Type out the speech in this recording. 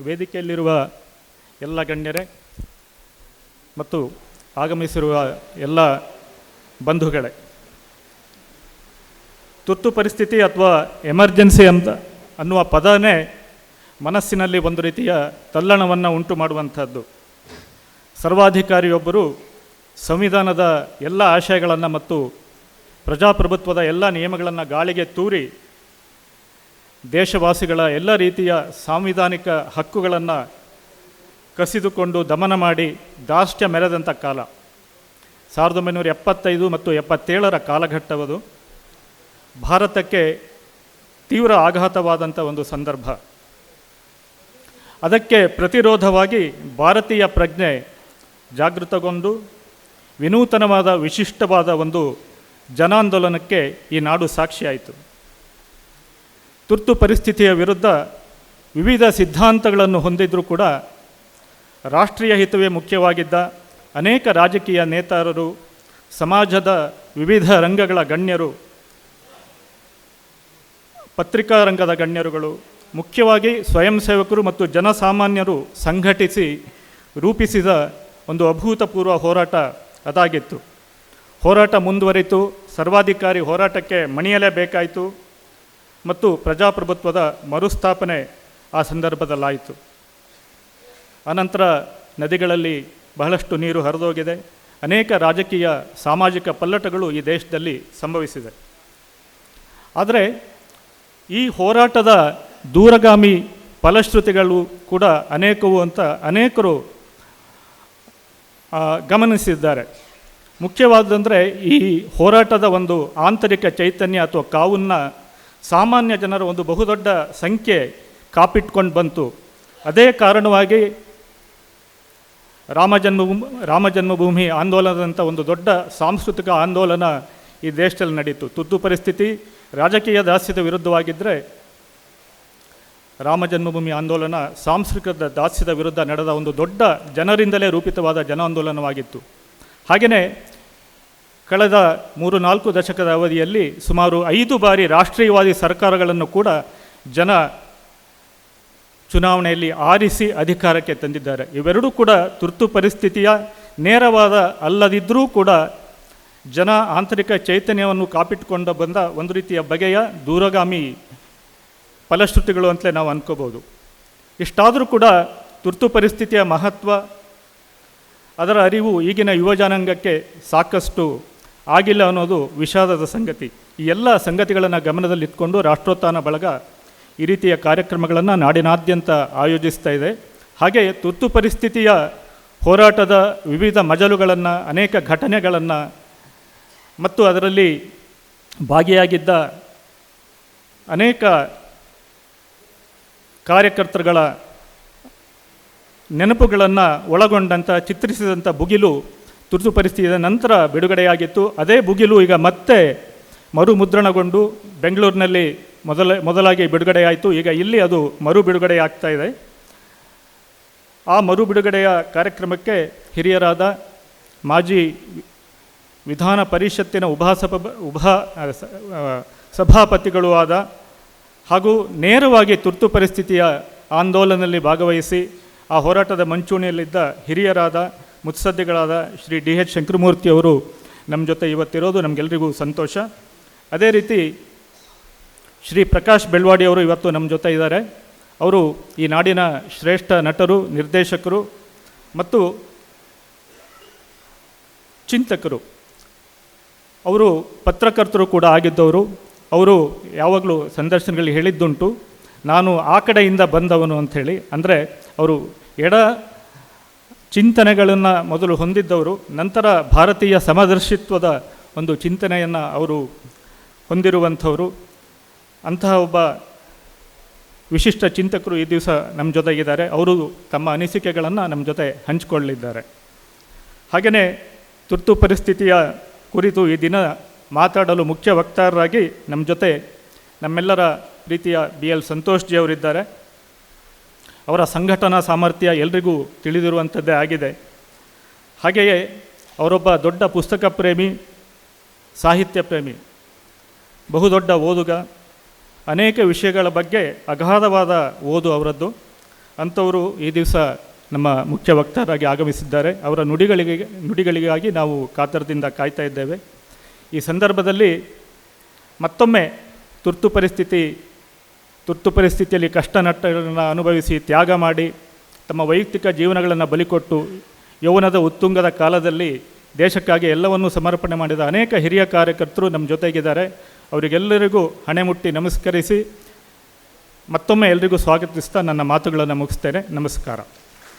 ವೇದಿಕೆಯಲ್ಲಿರುವ ಎಲ್ಲ ಗಣ್ಯರೇ ಮತ್ತು ಆಗಮಿಸಿರುವ ಎಲ್ಲ ಬಂಧುಗಳೇ, ತುರ್ತು ಪರಿಸ್ಥಿತಿ ಅಥವಾ ಎಮರ್ಜೆನ್ಸಿ ಅಂತ ಅನ್ನುವ ಪದನೇ ಮನಸ್ಸಿನಲ್ಲಿ ಒಂದು ರೀತಿಯ ತಲ್ಲಣವನ್ನು ಉಂಟು ಮಾಡುವಂಥದ್ದು. ಸರ್ವಾಧಿಕಾರಿಯೊಬ್ಬರು ಸಂವಿಧಾನದ ಎಲ್ಲ ಆಶಯಗಳನ್ನು ಮತ್ತು ಪ್ರಜಾಪ್ರಭುತ್ವದ ಎಲ್ಲ ನಿಯಮಗಳನ್ನು ಗಾಳಿಗೆ ತೂರಿ ದೇಶವಾಸಿಗಳ ಎಲ್ಲ ರೀತಿಯ ಸಾಂವಿಧಾನಿಕ ಹಕ್ಕುಗಳನ್ನು ಕಸಿದುಕೊಂಡು ದಮನ ಮಾಡಿ ದಾಷ್ಟ್ಯ ಮೆರೆದಂಥ ಕಾಲ. ಸಾವಿರದ ಒಂಬೈನೂರ ಎಪ್ಪತ್ತೈದು ಮತ್ತು ಎಪ್ಪತ್ತೇಳರ ಕಾಲಘಟ್ಟವದು. ಭಾರತಕ್ಕೆ ತೀವ್ರ ಆಘಾತವಾದಂಥ ಒಂದು ಸಂದರ್ಭ. ಅದಕ್ಕೆ ಪ್ರತಿರೋಧವಾಗಿ ಭಾರತೀಯ ಪ್ರಜ್ಞೆ ಜಾಗೃತಗೊಂಡು ವಿನೂತನವಾದ ವಿಶಿಷ್ಟವಾದ ಒಂದು ಜನಾಂದೋಲನಕ್ಕೆ ಈ ನಾಡು ಸಾಕ್ಷಿಯಾಯಿತು. ತುರ್ತು ಪರಿಸ್ಥಿತಿಯ ವಿರುದ್ಧ ವಿವಿಧ ಸಿದ್ಧಾಂತಗಳನ್ನು ಹೊಂದಿದ್ದರೂ ಕೂಡ ರಾಷ್ಟ್ರೀಯ ಹಿತವೇ ಮುಖ್ಯವಾಗಿದ್ದ ಅನೇಕ ರಾಜಕೀಯ ನೇತಾರರು, ಸಮಾಜದ ವಿವಿಧ ರಂಗಗಳ ಗಣ್ಯರು ಪತ್ರಿಕಾ ರಂಗದ ಗಣ್ಯರುಗಳು, ಮುಖ್ಯವಾಗಿ ಸ್ವಯಂ ಸೇವಕರು ಮತ್ತು ಜನಸಾಮಾನ್ಯರು ಸಂಘಟಿಸಿ ರೂಪಿಸಿದ ಒಂದು ಅಭೂತಪೂರ್ವ ಹೋರಾಟ ಅದಾಗಿತ್ತು. ಹೋರಾಟ ಮುಂದುವರಿತು. ಸರ್ವಾಧಿಕಾರಿ ಹೋರಾಟಕ್ಕೆ ಮಣಿಯಲೇಬೇಕಾಯಿತು. ಮತ್ತು ಪ್ರಜಾಪ್ರಭುತ್ವದ ಮರುಸ್ಥಾಪನೆ ಆ ಸಂದರ್ಭದಲ್ಲಾಯಿತು. ಅನಂತರ ನದಿಗಳಲ್ಲಿ ಬಹಳಷ್ಟು ನೀರು ಹರಿದೋಗಿದೆ. ಅನೇಕ ರಾಜಕೀಯ ಸಾಮಾಜಿಕ ಪಲ್ಲಟಗಳು ಈ ದೇಶದಲ್ಲಿ ಸಂಭವಿಸಿದೆ. ಆದರೆ ಈ ಹೋರಾಟದ ದೂರಗಾಮಿ ಫಲಶ್ರುತಿಗಳು ಕೂಡ ಅನೇಕವು ಅಂತ ಅನೇಕರು ಗಮನಿಸಿದ್ದಾರೆ. ಮುಖ್ಯವಾದಂದರೆ ಈ ಹೋರಾಟದ ಒಂದು ಆಂತರಿಕ ಚೈತನ್ಯ ಅಥವಾ ಕಾವನ್ನು ಸಾಮಾನ್ಯ ಜನರ ಒಂದು ಬಹುದೊಡ್ಡ ಸಂಖ್ಯೆ ಕಾಪಿಟ್ಕೊಂಡು ಬಂತು. ಅದೇ ಕಾರಣವಾಗಿ ರಾಮ ಜನ್ಮಭೂಮಿ ರಾಮ ಜನ್ಮಭೂಮಿ ಆಂದೋಲನದಂಥ ಒಂದು ದೊಡ್ಡ ಸಾಂಸ್ಕೃತಿಕ ಆಂದೋಲನ ಈ ದೇಶದಲ್ಲಿ ನಡೀತು. ತುರ್ತು ಪರಿಸ್ಥಿತಿ, ರಾಜಕೀಯ ದಾಸ್ಯದ ವಿರುದ್ಧವಾಗಿದ್ದರೆ ರಾಮ ಜನ್ಮಭೂಮಿ ಆಂದೋಲನ ಸಾಂಸ್ಕೃತಿಕ ದಾಸ್ಯದ ವಿರುದ್ಧ ನಡೆದ ಒಂದು ದೊಡ್ಡ ಜನರಿಂದಲೇ ರೂಪಿತವಾದ ಜನ ಆಂದೋಲನವಾಗಿತ್ತು. ಹಾಗೆಯೇ ಕಳೆದ ಮೂರು ನಾಲ್ಕು ದಶಕದ ಅವಧಿಯಲ್ಲಿ ಸುಮಾರು ಐದು ಬಾರಿ ರಾಷ್ಟ್ರೀಯವಾದಿ ಸರ್ಕಾರಗಳನ್ನು ಕೂಡ ಜನ ಚುನಾವಣೆಯಲ್ಲಿ ಆರಿಸಿ ಅಧಿಕಾರಕ್ಕೆ ತಂದಿದ್ದಾರೆ. ಇವೆರಡೂ ಕೂಡ ತುರ್ತು ಪರಿಸ್ಥಿತಿಯ ನೇರವಾದ ಅಲ್ಲದಿದ್ದರೂ ಕೂಡ ಜನ ಆಂತರಿಕ ಚೈತನ್ಯವನ್ನು ಕಾಪಿಟ್ಟುಕೊಂಡು ಬಂದ ಒಂದು ರೀತಿಯ ಬಗೆಯ ದೂರಗಾಮಿ ಫಲಶ್ರುತಿಗಳು ಅಂತಲೇ ನಾವು ಅನ್ಕೋಬೋದು ಇಷ್ಟಾದರೂ ಕೂಡ ತುರ್ತು ಪರಿಸ್ಥಿತಿಯ ಮಹತ್ವ, ಅದರ ಅರಿವು ಈಗಿನ ಯುವಜನಾಂಗಕ್ಕೆ ಸಾಕಷ್ಟು ಆಗಿಲ್ಲ ಅನ್ನೋದು ವಿಷಾದದ ಸಂಗತಿ. ಈ ಎಲ್ಲ ಸಂಗತಿಗಳನ್ನು ಗಮನದಲ್ಲಿಟ್ಕೊಂಡು ರಾಷ್ಟ್ರೋತ್ಥಾನ ಬಳಗ ಈ ರೀತಿಯ ಕಾರ್ಯಕ್ರಮಗಳನ್ನು ನಾಡಿನಾದ್ಯಂತ ಆಯೋಜಿಸ್ತಾ ಇದೆ. ಹಾಗೆ ತುರ್ತು ಪರಿಸ್ಥಿತಿಯ ಹೋರಾಟದ ವಿವಿಧ ಮಜಲುಗಳನ್ನು, ಅನೇಕ ಘಟನೆಗಳನ್ನು ಮತ್ತು ಅದರಲ್ಲಿ ಭಾಗಿಯಾಗಿದ್ದ ಅನೇಕ ಕಾರ್ಯಕರ್ತರುಗಳ ನೆನಪುಗಳನ್ನು ಒಳಗೊಂಡಂಥ ಚಿತ್ರಿಸಿದಂಥ ಬುಗಿಲು ತುರ್ತು ಪರಿಸ್ಥಿತಿಯ ನಂತರ ಬಿಡುಗಡೆಯಾಗಿತ್ತು. ಅದೇ ಬುಗಿಲು ಈಗ ಮತ್ತೆ ಮರು ಮುದ್ರಣಗೊಂಡು ಬೆಂಗಳೂರಿನಲ್ಲಿ ಮೊದಲ, ಮೊದಲಾಗಿ ಬಿಡುಗಡೆಯಾಯಿತು. ಈಗ ಇಲ್ಲಿ ಅದು ಮರು ಬಿಡುಗಡೆ ಆಗ್ತಾ ಇದೆ. ಆ ಮರು ಬಿಡುಗಡೆಯ ಕಾರ್ಯಕ್ರಮಕ್ಕೆ ಹಿರಿಯರಾದ ಮಾಜಿ ವಿಧಾನ ಪರಿಷತ್ತಿನ ಉಭಾಸಭ ಉಭಾ ಸಭಾ ಉಭಾ ಸಭಾಪತಿಗಳೂ ಸಭಾಪತಿಗಳು ಆದ ಹಾಗೂ ನೇರವಾಗಿ ತುರ್ತು ಪರಿಸ್ಥಿತಿಯ ಆಂದೋಲನದಲ್ಲಿ ಭಾಗವಹಿಸಿ ಆ ಹೋರಾಟದ ಮಂಚೂಣಿಯಲ್ಲಿದ್ದ ಹಿರಿಯರಾದ ಮುತ್ಸದ್ದಿಗಳಾದ ಶ್ರೀ ಡಿ ಎಚ್ ಶಂಕರಮೂರ್ತಿ ಅವರು ನಮ್ಮ ಜೊತೆ ಇವತ್ತಿರೋದು ನಮಗೆಲ್ಲರಿಗೂ ಸಂತೋಷ. ಅದೇ ರೀತಿ ಶ್ರೀ ಪ್ರಕಾಶ್ ಬೆಳ್ವಾಡಿ ಅವರು ಇವತ್ತು ನಮ್ಮ ಜೊತೆ ಇದ್ದಾರೆ. ಅವರು ಈ ನಾಡಿನ ಶ್ರೇಷ್ಠ ನಟರು, ನಿರ್ದೇಶಕರು ಮತ್ತು ಚಿಂತಕರು. ಅವರು ಪತ್ರಕರ್ತರು ಕೂಡ ಆಗಿದ್ದವರು. ಅವರು ಯಾವಾಗಲೂ ಸಂದರ್ಶನಗಳಲ್ಲಿ ಹೇಳಿದ್ದುಂಟು. ನಾನು ಆ ಕಡೆಯಿಂದ ಬಂದವನು ಅಂಥೇಳಿ. ಅಂದರೆ ಅವರು ಎಡ ಚಿಂತನೆಗಳನ್ನು ಮೊದಲು ಹೊಂದಿದ್ದವರು, ನಂತರ ಭಾರತೀಯ ಸಮದರ್ಶಿತ್ವದ ಒಂದು ಚಿಂತನೆಯನ್ನು ಅವರು ಹೊಂದಿರುವಂಥವರು. ಅಂತಹ ಒಬ್ಬ ವಿಶಿಷ್ಟ ಚಿಂತಕರು ಈ ದಿವಸ ನಮ್ಮ ಜೊತೆಗಿದ್ದಾರೆ. ಅವರು ತಮ್ಮ ಅನಿಸಿಕೆಗಳನ್ನು ನಮ್ಮ ಜೊತೆ ಹಂಚಿಕೊಳ್ಳಿದ್ದಾರೆ. ಹಾಗೆಯೇ ತುರ್ತು ಪರಿಸ್ಥಿತಿಯ ಕುರಿತು ಈ ದಿನ ಮಾತಾಡಲು ಮುಖ್ಯ ವಕ್ತಾರರಾಗಿ ನಮ್ಮ ಜೊತೆ ನಮ್ಮೆಲ್ಲರ ಪ್ರೀತಿಯ ಬಿ ಎಲ್ ಸಂತೋಷ್ ಜಿ ಅವರಿದ್ದಾರೆ ಅವರ ಸಂಘಟನಾ ಸಾಮರ್ಥ್ಯ ಎಲ್ರಿಗೂ ತಿಳಿದಿರುವಂಥದ್ದೇ ಆಗಿದೆ. ಹಾಗೆಯೇ ಅವರೊಬ್ಬ ದೊಡ್ಡ ಪುಸ್ತಕ ಪ್ರೇಮಿ, ಸಾಹಿತ್ಯ ಪ್ರೇಮಿ, ಬಹುದೊಡ್ಡ ಓದುಗ, ಅನೇಕ ವಿಷಯಗಳ ಬಗ್ಗೆ ಅಗಾಧವಾದ ಓದು ಅವರದ್ದು. ಅಂಥವರು ಈ ದಿವಸ ನಮ್ಮ ಮುಖ್ಯ ವಕ್ತಾರಾಗಿ ಆಗಮಿಸಿದ್ದಾರೆ. ಅವರ ನುಡಿಗಳಿಗೆ, ನುಡಿಗಳಿಗಾಗಿ ನಾವು ಕಾತರದಿಂದ ಕಾಯ್ತಾ ಇದ್ದೇವೆ. ಈ ಸಂದರ್ಭದಲ್ಲಿ ಮತ್ತೊಮ್ಮೆ ತುರ್ತು ಪರಿಸ್ಥಿತಿ ತುರ್ತು ಪರಿಸ್ಥಿತಿಯಲ್ಲಿ ಕಷ್ಟ ನಟ್ಟಗಳನ್ನು ಅನುಭವಿಸಿ ತ್ಯಾಗ ಮಾಡಿ ತಮ್ಮ ವೈಯಕ್ತಿಕ ಜೀವನಗಳನ್ನು ಬಲಿಕೊಟ್ಟು ಯೌವನದ ಉತ್ತುಂಗದ ಕಾಲದಲ್ಲಿ ದೇಶಕ್ಕಾಗಿ ಎಲ್ಲವನ್ನೂ ಸಮರ್ಪಣೆ ಮಾಡಿದ ಅನೇಕ ಹಿರಿಯ ಕಾರ್ಯಕರ್ತರು ನಮ್ಮ ಜೊತೆಗಿದ್ದಾರೆ. ಅವರಿಗೆಲ್ಲರಿಗೂ ಹಣೆ ಮುಟ್ಟಿ ನಮಸ್ಕರಿಸಿ ಮತ್ತೊಮ್ಮೆ ಎಲ್ರಿಗೂ ಸ್ವಾಗತಿಸ್ತಾ ನನ್ನ ಮಾತುಗಳನ್ನು ಮುಗಿಸ್ತೇನೆ. ನಮಸ್ಕಾರ.